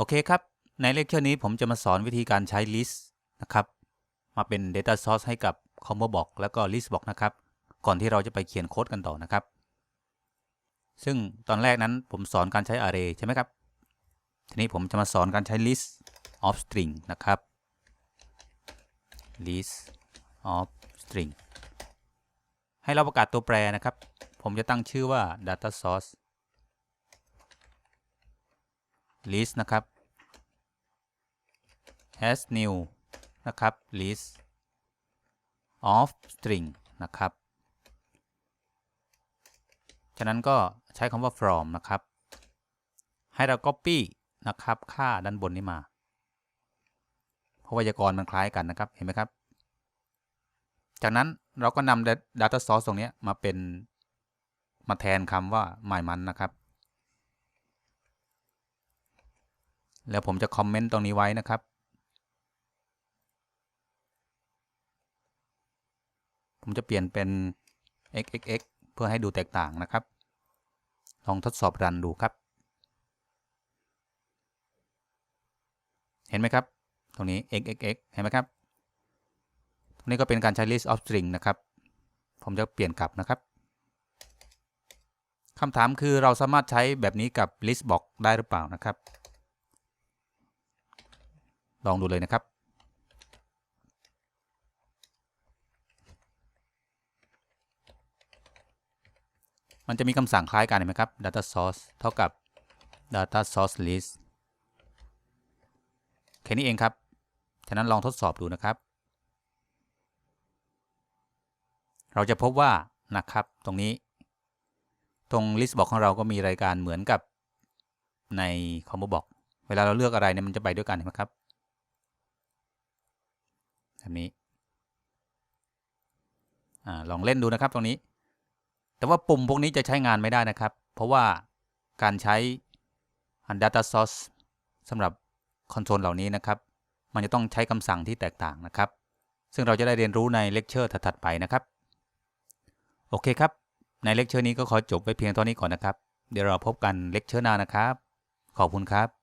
โอเคครับ ในเลคเชอร์นี้ผมจะมาสอนวิธีการใช้ list นะครับ มาเป็น data source ให้กับ combo box แล้วก็ list box นะครับ ก่อนที่เราจะไปเขียนโค้ดกันต่อนะครับ ซึ่งตอนแรกนั้นผมสอนการใช้ array ใช่ไหมครับ ทีนี้ผมจะมาสอนการใช้ list of string นะครับ list of string ให้เราประกาศตัวแปรนะครับ ผมจะตั้งชื่อว่า data source list นะครับ as new นะครับ list of string นะครับ ฉะนั้นก็ใช้คำว่า from นะครับ ให้เรา copy นะครับ ค่าด้านบนนี้มา เพราะไวยากรณ์มันคล้ายกันนะครับ เห็นไหมครับ จากนั้นเราก็นำ data source ตรงนี้มาเป็นมาแทนคำว่า my month นะครับ แล้วผมจะคอมเมนต์ตรงนี้ไว้นะครับ ผมจะเปลี่ยนเป็น xxx เพื่อให้ดูแตกต่างนะครับ ลองทดสอบรันดูครับ เห็นไหมครับ ตรงนี้ xxx เห็นไหมครับ ตรงนี้ก็เป็นการใช้ list of string นะครับ ผมจะเปลี่ยนกลับนะครับคำถามคือเราสามารถใช้แบบนี้กับ list box ได้หรือเปล่านะครับ ลองดูเลยนะครับ มันจะมีคำสั่งคล้ายกันเห็นไหมครับ data source เท่ากับ data source list แค่นี้เองครับ ฉะนั้นลองทดสอบดูนะครับ เราจะพบว่านะครับตรงนี้ ตรง list box ของเราก็มีรายการเหมือนกับใน combo box เวลาเราเลือกอะไรเนี่ยมันจะไปด้วยกันเห็นไหมครับ แบบนี้อลองเล่นดูนะครับตรงนี้ แต่ว่าปุ่มพวกนี้จะใช้งานไม่ได้นะครับ เพราะว่าการใช้ data source สำหรับคอนโซลเหล่านี้นะครับ มันจะต้องใช้คำสั่งที่แตกต่างนะครับ ซึ่งเราจะได้เรียนรู้ในเลคเชอร์ถัดๆไปนะครับ โอเคครับ ในเลคเชอร์นี้ก็ขอจบไว้เพียงเท่านี้ก่อนนะครับ เดี๋ยวเราพบกันเลคเชอร์หน้านะครับ ขอบคุณครับ